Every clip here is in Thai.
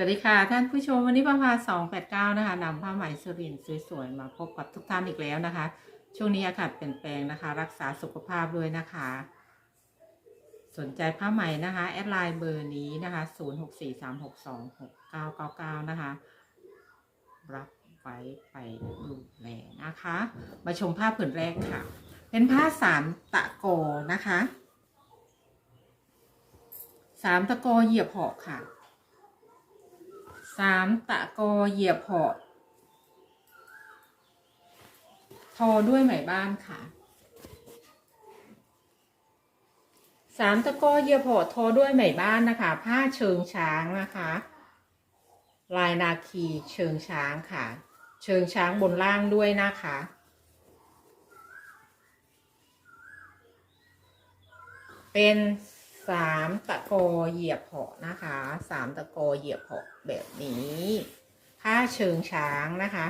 สวัสดีค่ะ ท่านผู้ชมวันนี้ประภาสองแปดเก้านะคะนำผ้าไหมสุรินทร์สวยๆ มาพบกับทุกท่านอีกแล้วนะคะ ช่วงนี้อากาศเปลี่ยนแปลงนะคะ รักษาสุขภาพด้วยนะคะ สนใจผ้าไหมนะคะ แอดไลน์เบอร์นี้นะคะ0 6 4 3 6 2 6 9 9 9นะคะ รับไว้ไปดูแลนะคะ มาชมผ้าผืนแรกค่ะ เป็นผ้าสามตะโกนะคะ สามตะโกเหยียบหอกค่ะ สามตะโกเหยียบหอกทอด้วยไหมบ้านค่ะสามตะโกเหยียบหอกทอด้วยไหมบ้านนะคะ ผ้าเชิงช้างนะคะ ลายนาคีเชิงช้างค่ะ เชิงช้างบนล่างด้วยนะคะเป็น สามตะโกเหยียบเหาะนะคะสามตะโกเหยียบเหาะแบบนี้ ผ้าเชิงช้างนะคะ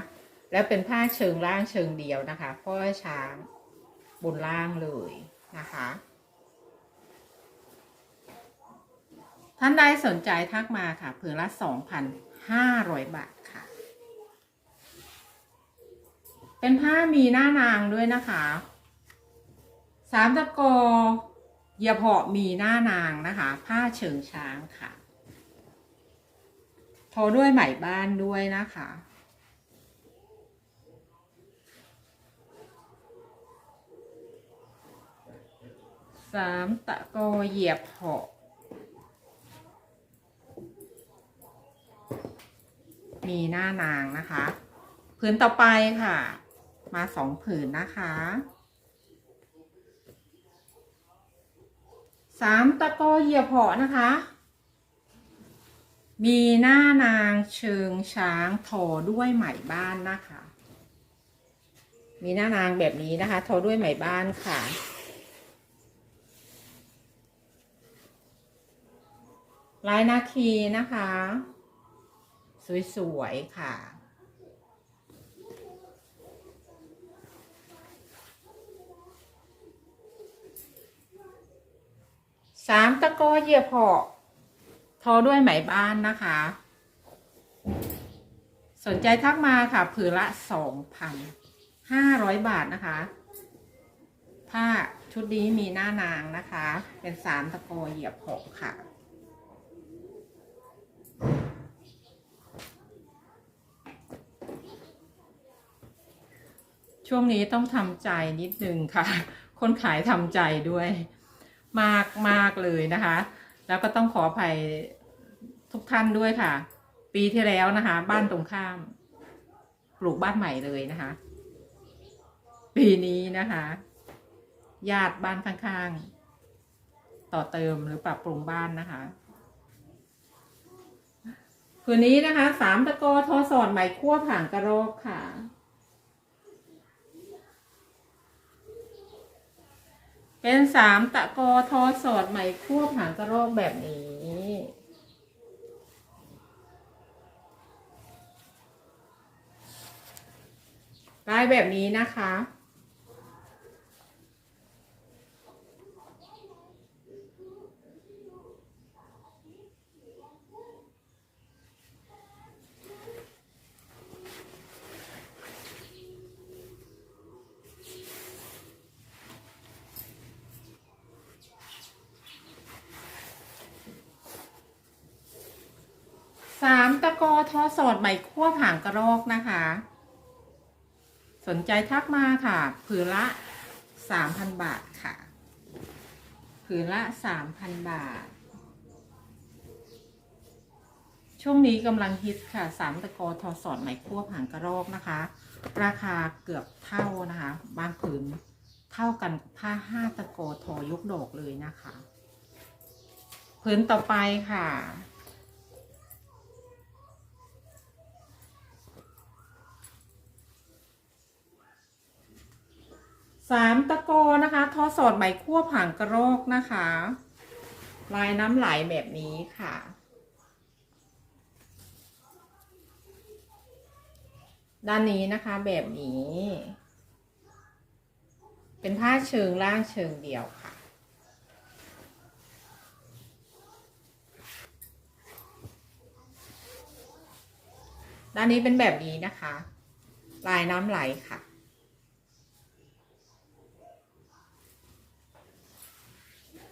แล้วเป็นผ้าเชิงล่างเชิงเดียวนะคะเพราะว่าช้างบนล่างเลยนะคะท่านใดสนใจทักมาค่ะเผือละสองพันห้าร้อยบาทค่ะ เป็นผ้ามีหน้านางด้วยนะคะ สามตะโก เยียเหาะมีหน้านางนะคะ ผ้าเชิงช้างค่ะ ทอด้วยไหมบ้านด้วยนะคะ สามตะโกเหยียบเหาะมีหน้านางนะคะ ผืนต่อไปค่ะ มาสองผืนนะคะ สามตะโกเหยียบเหาะนะคะ มีหน้านางเชิงช้างทอด้วยไหมบ้านนะคะ มีหน้านางแบบนี้นะคะทอด้วยไหมบ้านค่ะลายนาคีนะคะ สวยๆค่ะ สามตะโกเหยียบหาะทอด้วยไหมบ้านนะคะ สนใจทักมาค่ะ ผืนละสองพันห้าร้อยบาทนะคะ ผ้าชุดนี้มีหน้านางนะคะ เป็นสามตะโกเหยียบหาะค่ะช่วงนี้ต้องทำใจนิดนึงค่ะ คนขายทำใจด้วย มากมากเลยนะคะ แล้วก็ต้องขออภัยทุกท่านด้วยค่ะ ปีที่แล้วนะคะ บ้านตรงข้าม ปลูกบ้านใหม่เลยนะคะ ปีนี้นะคะ ญาติบ้านข้างๆ ต่อเติมหรือปรับปรุงบ้านนะคะคืนนี้นะคะสามตะโกทอสอดไหมคั่วผ่างกระโรกค่ะ เป็นสามตะโกทอสอดไหมคั่วบหางกระโรกแบบนี้ลายแบบนี้นะคะ สามตะกอทอสอดไหมคั่วผางกระรอกนะคะ สนใจทักมาค่ะผืนละสามพันบาทค่ะผืนละสามพันบาท ช่วงนี้กำลังฮิตค่ะสามตะกอทอสอดไหมคั่วผางกระรอกนะคะ ราคาเกือบเท่านะคะ บางผืนเท่ากันผ้าห้าตะกอทอยกดอกเลยนะคะ ผืนต่อไปค่ะ สามตะกอนะคะทอสอดไหมคั่วผ่างกระรอกนะคะ ลายน้ำไหลแบบนี้ค่ะ ด้านนี้นะคะแบบนี้ เป็นผ้าเชิงล่างเชิงเดียวค่ะ ด้านนี้เป็นแบบนี้นะคะ ลายน้ำไหลค่ะ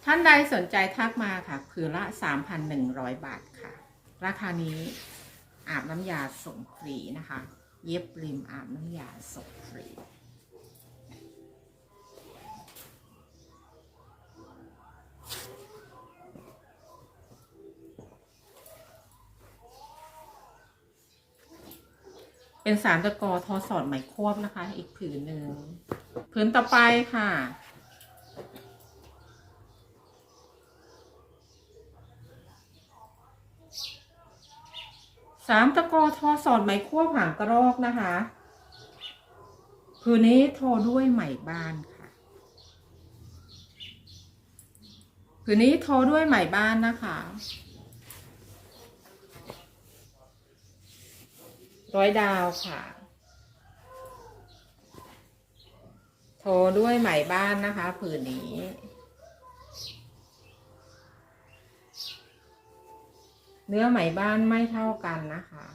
ท่านใดสนใจทักมาค่ะผืนละ 3,100 บาทค่ะ ราคานี้อาบน้ำยาส่งฟรีนะคะ เย็บริมอาบน้ำยาส่งฟรีเป็นสารตะกอทอสอดไหมควบนะคะ อีกผืนหนึ่งผืนต่อไปค่ะ สามตะกอทอสอดไหมควบหางกระรอกนะคะผืนนี้ทอด้วยไหมบ้านค่ะผืนนี้ทอด้วยไหมบ้านนะคะร้อยดาวค่ะ โทรด้วยไหมบ้านนะคะ ผืนนี้ เนื้อไหมบ้านไม่เท่ากันนะคะ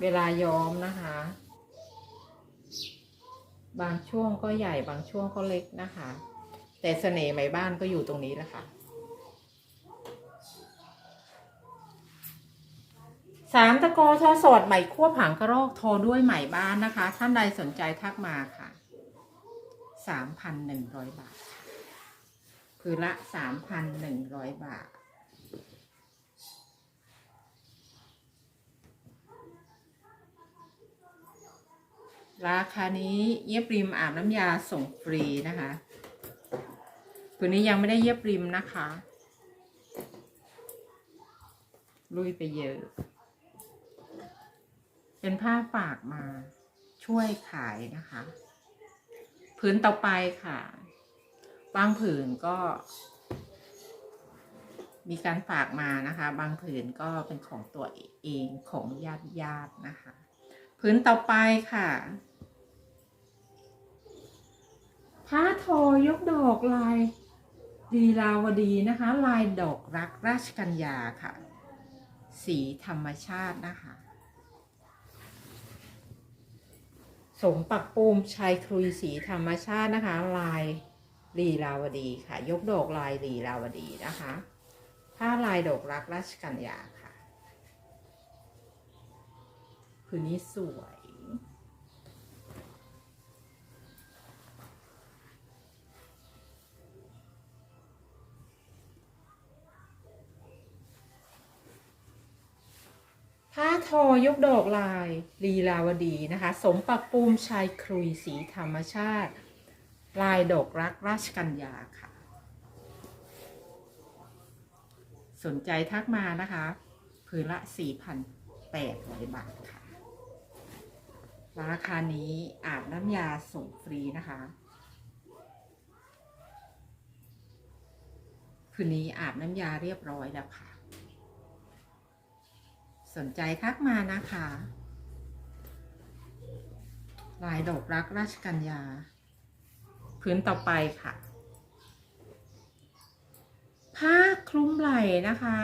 เวลาย้อมนะคะ บางช่วงก็ใหญ่บางช่วงก็เล็กนะคะ แต่เสน่ห์ไหมบ้านก็อยู่ตรงนี้แหละค่ะสามตะโกทอสอดไหมควบหางกระรอกโทรด้วยไหมบ้านนะคะ ท่านใดสนใจทักมาค่ะ สามพันหนึ่งร้อยบาท คือละสามพันหนึ่งร้อยบาท ราคานี้เย็บริมอาบน้ำยาส่งฟรีนะคะผืนนี้ยังไม่ได้เย็บริมนะคะ ลุยไปเยอะ เป็นผ้าฝากมาช่วยขายนะคะ ผืนต่อไปค่ะ บางผืนก็ มีการฝากมานะคะ บางผืนก็เป็นของตัวเองของญาติญาตินะคะ ผืนต่อไปค่ะผ้าทอยกดอกลายดีลาวดีนะคะ ลายดอกรักราชกัญญาค่ะ สีธรรมชาตินะคะ สมปักปูมชายครุยสีธรรมชาตินะคะ ลายลีลาวดีค่ะ ยกดอกลายลีลาวดีนะคะ ผ้าลายดอกรักราชกัญญาค่ะ คืนนี้สวย ผ้าทอยกดอกลายลีลาวดีนะคะ สมปักปูมชายครุยสีธรรมชาติ ลายดอกรักราชกัญญาค่ะ สนใจทักมานะคะผืนละ 4,800 บาทค่ะ ราคานี้อาบน้ำยาส่งฟรีนะคะคืนนี้อาบน้ำยาเรียบร้อยแล้วค่ะ สนใจทักมานะคะลายดอกรักราชกัญญาพื้นต่อไปค่ะ ผ้าคลุมไหล่นะคะ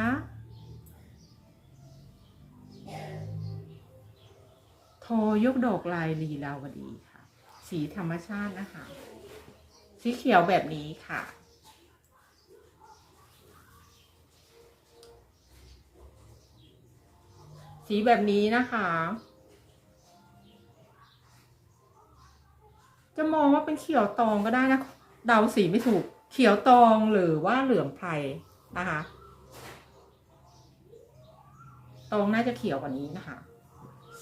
โทยกดอกลายลีลาวดีค่ะ สีธรรมชาตินะคะ สีเขียวแบบนี้ค่ะ สีแบบนี้นะคะ จะมองว่าเป็นเขียวตองก็ได้นะ เดาสีไม่ถูก เขียวตองหรือว่าเหลืองไพรนะคะ ตองน่าจะเขียวกว่านี้นะคะ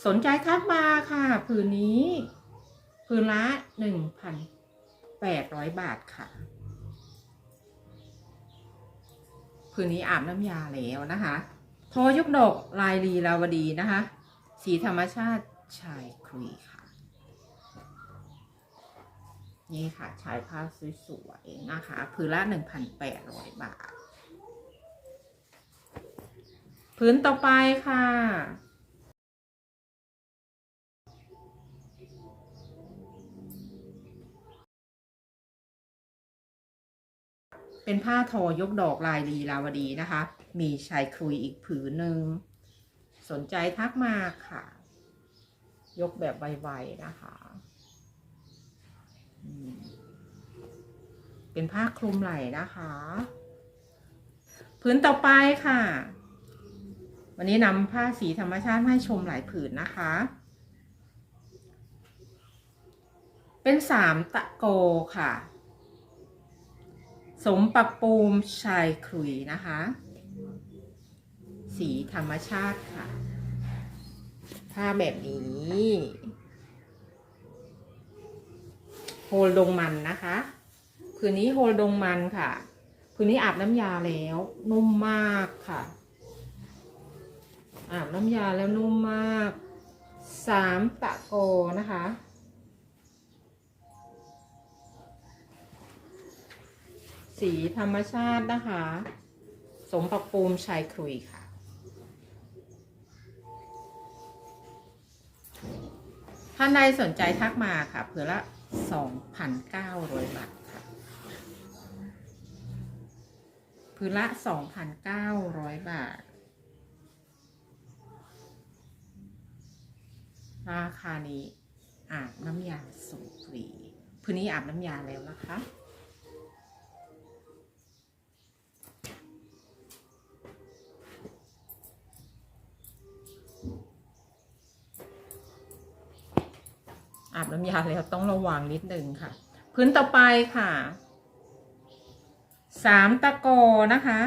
สนใจทักมาค่ะ ผืนนี้ผืนละหนึ่งพันแปดร้อยบาทค่ะผืนนี้อาบน้ำยาแล้วนะคะ โทยกดอกลายลีลาวดีนะคะ สีธรรมชาติชายครุยค่ะ นี่ค่ะชายผ้าสวยๆนะคะผืนละหนึ่งพันแปดร้อยบาทผืนต่อไปค่ะเป็นผ้าทอยกดอกลายลีลาวดีนะคะ มีชายคลุยอีกผืนหนึ่ง สนใจทักมาค่ะ ยกแบบไวๆนะคะ เป็นผ้าคลุมไหล่นะคะ ผืนต่อไปค่ะ วันนี้นำผ้าสีธรรมชาติให้ชมหลายผืนนะคะ เป็นสามตะโกค่ะสมปักปูมชายคลุยนะคะ สีธรรมชาติค่ะ ผ้าแบบนี้โฮลดงมันนะคะผืนนี้โฮลดงมันค่ะผืนนี้อาบน้ำยาแล้วนุ่มมากค่ะ อาบน้ำยาแล้วนุ่มมากสามตะโกนะคะสีธรรมชาตินะคะ สมปักปูมชายครุยค่ะ ท่านใดสนใจทักมาค่ะเผื่อละ 2,900 บาทค่ะเผื่อละ 2,900 บาท ราคานี้อาบน้ำยาส่งฟรีพื้นนี้อาบน้ำยาแล้วนะคะ อาบน้ำยาแล้วต้องระวังนิดนึงค่ะ พื้นต่อไปค่ะสามตะโกนะคะ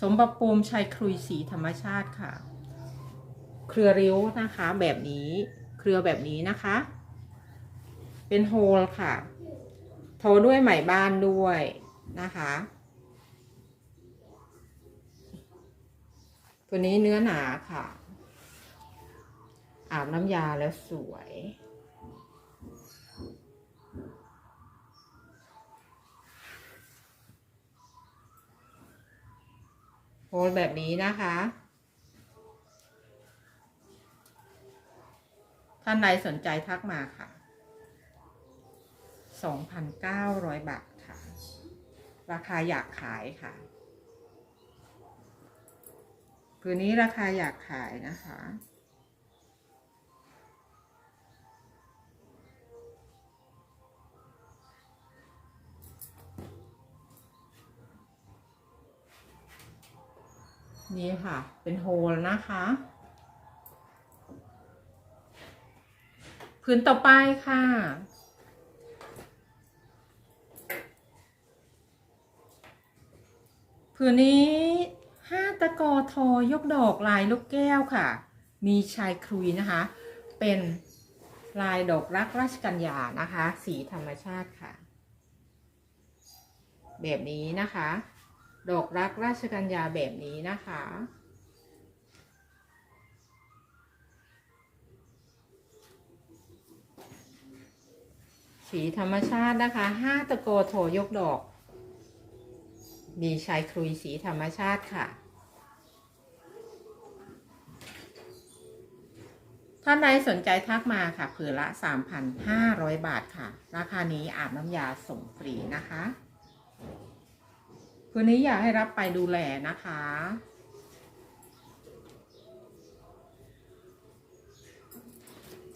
สมบัติปูมชัยครุยสีธรรมชาติค่ะ เครือริ้วนะคะ แบบนี้เครือแบบนี้นะคะ เป็นโฮลค่ะ โทด้วยไหมบ้านด้วยนะคะ ตัวนี้เนื้อหนาค่ะ อาบน้ำยาแล้วสวย โพสแบบนี้นะคะ ท่านใดสนใจทักมาค่ะ 2,900 บาทค่ะ ราคาอยากขายค่ะคืนนี้ราคาอยากขายนะคะ นี่ค่ะ เป็นโฮลนะคะ พื้นต่อไปค่ะผืนนี้ห้าตะกอทอยกดอกลายลูกแก้วค่ะ มีชายครุยนะคะ เป็นลายดอกรักราชกัญญานะคะ สีธรรมชาติค่ะ แบบนี้นะคะ ดอกรักราชกัญญาแบบนี้นะคะ สีธรรมชาตินะคะห้าตะโกโถยกดอก มีชายครุยสีธรรมชาติค่ะ ท่านใดสนใจทักมาค่ะผืนละ 3,500 บาทค่ะ ราคานี้อาบน้ำยาส่งฟรีนะคะ คืนนี้อยากให้รับไปดูแลนะคะ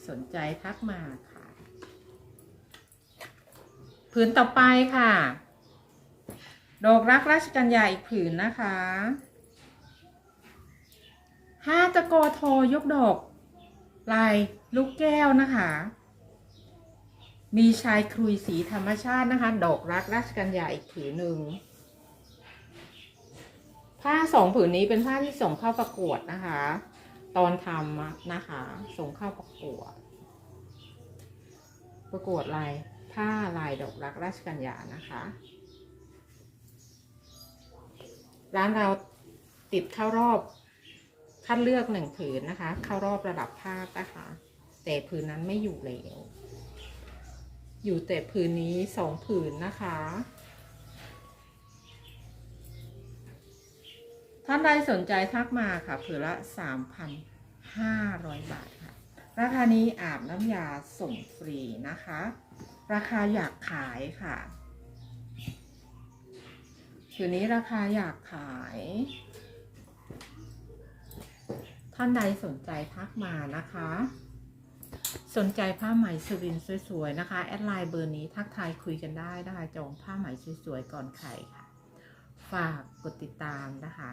สนใจทักมาค่ะ ผืนต่อไปค่ะ ดอกรักราชกัญญาอีกผืนนะคะห้าตะโกโทยกดอก ลายลูกแก้วนะคะ มีชายครุยสีธรรมชาตินะคะ ดอกรักราชกัญญาอีกผืนหนึ่ง ผ้าสองผืนนี้เป็นผ้าที่ส่งเข้าประกวดนะคะ ตอนทำนะคะ ส่งเข้าประกวด ประกวดลายผ้าลายดอกรักราชกัญญานะคะ ร้านเราติดเข้ารอบคัดเลือกหนึ่งผืนนะคะ เข้ารอบระดับภาคนะคะ แต่ผืนนั้นไม่อยู่แล้ว อยู่แต่ผืนนี้สองผืนนะคะานใดสนใจทักมาค่ะผืนละ 3,500 บาทค่ะ ราคานี้อาบน้ำยาส่งฟรีนะคะ ราคาอยากขายค่ะคืนนี้ราคาอยากขาย ท่านใดสนใจทักมานะคะ สนใจผ้าไหมสุรินสวยๆนะคะ แอดไลน์เบอร์นี้ทักทายคุยกันได้นะคะจองผ้าไหมสวยๆก่อนใครค่ะฝากกดติดตามนะคะ